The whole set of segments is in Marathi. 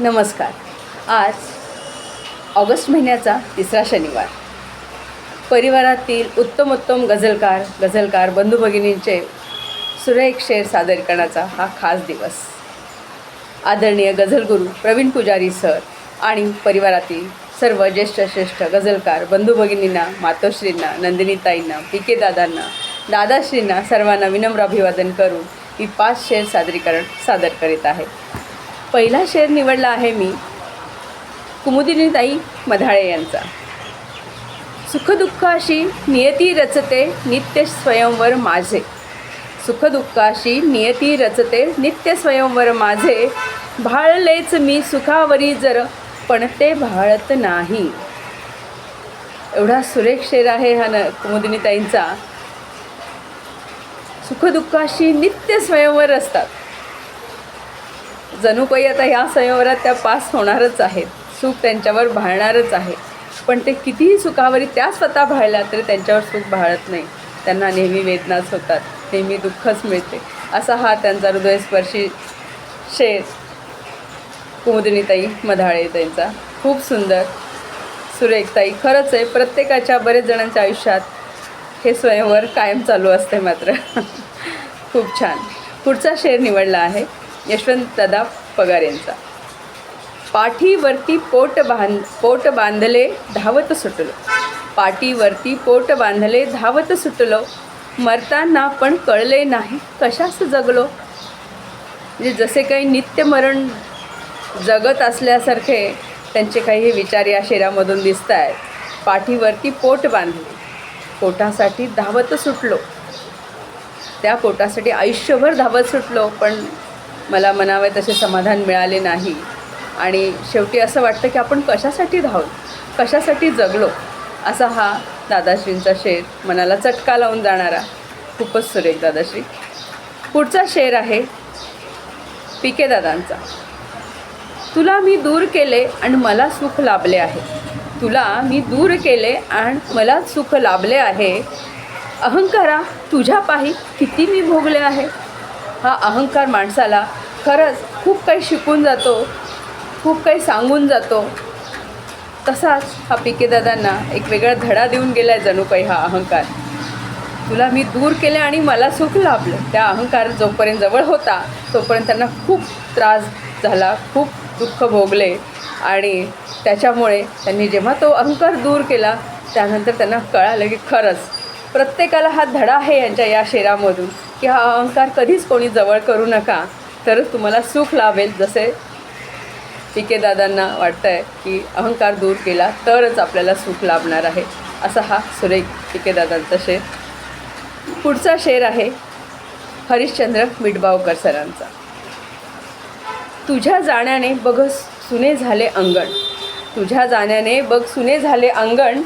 नमस्कार. आज ऑगस्ट महिन्याचा तिसरा शनिवार. परिवारातील उत्तम उत्तम गझलकार गझलकार बंधू भगिनींचे सुरेख शेर सादरीकरणाचा हा खास दिवस. आदरणीय गझलगुरू प्रवीण पुजारी सर आणि परिवारातील सर्व ज्येष्ठ श्रेष्ठ गझलकार बंधू भगिनींना मातोश्रींना नंदिनीताईंना पी के दादांना दादाश्रींना सर्वांना विनम्र अभिवादन करून मी पाच शेर सादरीकरण सादर करीत आहे. पहिला शेर निवडला आहे मी. कुमुदिनीताई मधाळे यांचा. सुखदुःखाशी नियती रचते नित्य स्वयंवर माझे. सुखदुःखाशी नियती रचते नित्य स्वयंवर माझे. भाळलेच मी सुखावरी जर पण ते भाळत नाही. एवढा सुरेख शेर आहे हा न कुमुदिनीताईंचा. सुखदुःखाशी नित्य स्वयंवर असतात. जणू आता ह्या स्वयंवरात त्या पास होणारच आहेत. सुख त्यांच्यावर भाळणारच आहे. पण ते कितीही सुखावरी त्या स्वतः भाळल्या तरी त्यांच्यावर सुख भाळत नाही. त्यांना नेहमी वेदनाच होतात. नेहमी दुःखच मिळते. असा हा त्यांचा हृदयस्पर्शी शेर. कुमुदिनीताई मधाळे त्यांचा खूप सुंदर. सुरेखताई खरंच आहे. प्रत्येकाच्या बरेच जणांच्या आयुष्यात हे स्वयंवर कायम चालू असते मात्र. खूप छान. पुढचा शेर निवडला आहे. यशवंत दादा पगार यांचा पाठीवरती पोट बांध पोट बांधले धावत सुटलो. पाठीवरती पोट बांधले धावत सुटलो. मरताना पण कळले नाही कशास जगलो? म्हणजे जसे काही नित्यमरण जगत असल्यासारखे त्यांचे काही विचार या शेरामधून दिसत आहेत पाठीवरती पोट बांधले. पोटासाठी धावत सुटलो. त्या पोटासाठी आयुष्यभर धावत सुटलो पण मला म्हणावे तसे समाधान मिळाले नाही. आणि शेवटी असं वाटतं की आपण कशासाठी धावलो कशासाठी जगलो? असा हा दादाश्रींचा शेर मनाला चटका लावून जाणारा खूपच सुरेख दादाश्री. पुढचा शेर आहे पी के दादांचा. तुला मी दूर केले आणि मला सुख लाभले आहे. तुला मी दूर केले आणि मला सुख लाभले आहे. अहंकारा तुझ्या पायी किती मी भोगले आहे. हा अहंकार माणसाला खरंच खूप काही शिकून जातो खूप काही सांगून जातो. तसाच हा पिकेदादांना दादांना एक वेगळा धडा देऊन गेला आहे जणू काही हा अहंकार. तुला मी दूर केले आणि मला सुख लाभलं. त्या अहंकार जोपर्यंत जवळ होता तोपर्यंत त्यांना खूप त्रास झाला खूप दुःख भोगले. आणि त्याच्यामुळे त्यांनी जेव्हा तो अहंकार दूर केला त्यानंतर त्यांना कळालं की खरंच प्रत्येकाला हा धडा आहे यांच्या या शेरामधून की हा अहंकार कधीच कोणी जवळ करू नका. तर तुम्हाला सुख लाभेल जसे पी के दादांना वाटतं आहे की अहंकार दूर केला तरच आपल्याला सुख लाभणार आहे असा हा सुरेख पी के दादांचा शेर. पुढचा शेर आहे हरिश्चंद्र मिठबावकर सरांचा. तुझ्या जाण्याने बघ सुने झाले अंगण. तुझ्या जाण्याने बघ सुने झाले अंगण.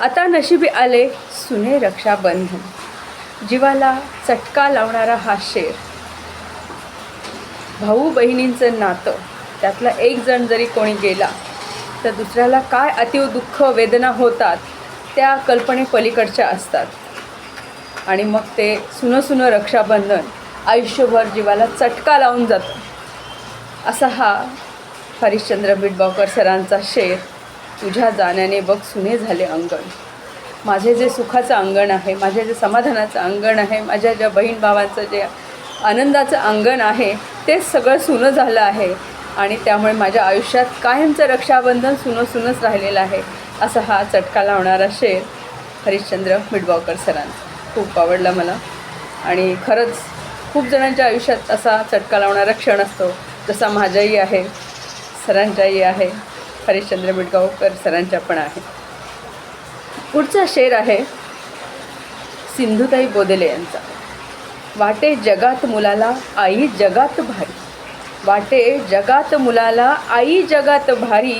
आता नशिबी आले सुने रक्षाबंधन. जीवाला चटका लावणारा हा शेर. भाऊ बहिणींचं नातं. त्यातला एक जण जरी कोणी गेला तर दुसऱ्याला काय अतिव दुःख वेदना होतात त्या कल्पने पलीकडच्या असतात. आणि मग ते सुनं सुनं रक्षाबंधन आयुष्यभर जीवाला चटका लावून जातं. असा हा हरिश्चंद्र बिटबावकर सरांचा शेर. तुझ्या जाण्याने बघ सुने झाले अंगण. माझे जे सुखाचं अंगण आहे माझे जे समाधानाचं अंगण आहे माझ्या ज्या बहीण भावांचं जे आनंदाचं अंगण आहे ते सगळं सुनं झालं आहे. आणि त्यामुळे माझ्या आयुष्यात कायमचं रक्षाबंधन सुनं सुनंच राहिलेलं आहे असा हा चटका लावणारा शेर हरिश्चंद्र मिडबावकर सरांचा. खूप आवडला मला. आणि खरंच खूप जणांच्या आयुष्यात असा चटका लावणारा क्षण असतो जसा माझ्याही आहे सरांच्याही आहे हरिश्चंद्र मिडगावकर सरांच्या पण आहे. पुढचा शेर आहे सिंधुताई बोदेले यांचा. वाटे जगात मुलाला आई जगात भारी. वाटे जगात मुलाला आई जगात भारी.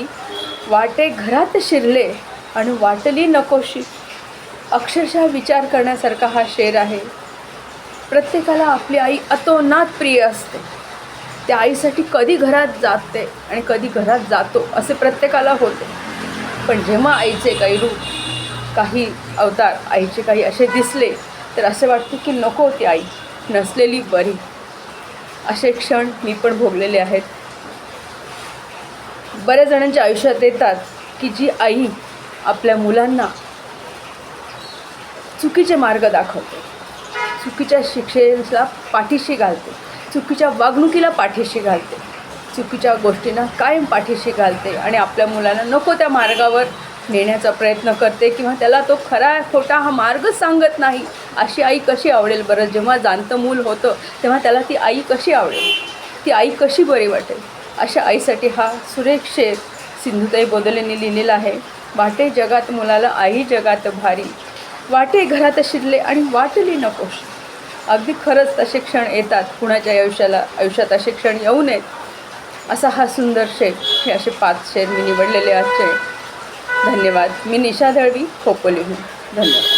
वाटे घरात शिरले आणि वाटली नकोशी. अक्षरशः विचार करण्यासारखा हा शेर आहे. प्रत्येकाला आपली आई अतोनात प्रिय असते. त्या आईसाठी कधी घरात जाते आणि कधी घरात जातो असे प्रत्येकाला होते. पण जेव्हा आईचे काही रूप काही अवतार आईचे काही असे दिसले तर असे वाटते की नको ती आई. नसलेली बरी. असे क्षण मी पण भोगलेले आहेत. बऱ्याच जणांच्या आयुष्यात येतात की जी आई आपल्या मुलांना चुकीचे मार्ग दाखवते. चुकीच्या शिक्षेला पाठीशी घालते. चुकीच्या वागणुकीला पाठीशी घालते. चुकीच्या गोष्टींना कायम पाठीशी घालते आणि आपल्या मुलांना नको त्या मार्गावर नेण्याचा प्रयत्न करते किंवा त्याला तो खरा खोटा हा मार्ग सांगत नाही अशी आई कशी आवडेल बरं? जेव्हा जाणतं मूल होतं तेव्हा त्याला ती आई कशी आवडेल? ती आई कशी बरी वाटेल? अशा आईसाठी हा सुरेख शेर सिंधुताई बोदलेंनी लिहिलेला आहे वाटे जगात मुलाला आई जगात भारी. वाटे घरात शिरले आणि वाटली नकोश अगदी खरंच तसे क्षण येतात कुणाच्या आयुष्याला आयुष्यात असे क्षण येऊ नयेत. असा हा सुंदर शेर हे असे पाच शेर मी निवडलेले आजचे. धन्यवाद. मी निशा दळवी खोपोलीहून. धन्यवाद.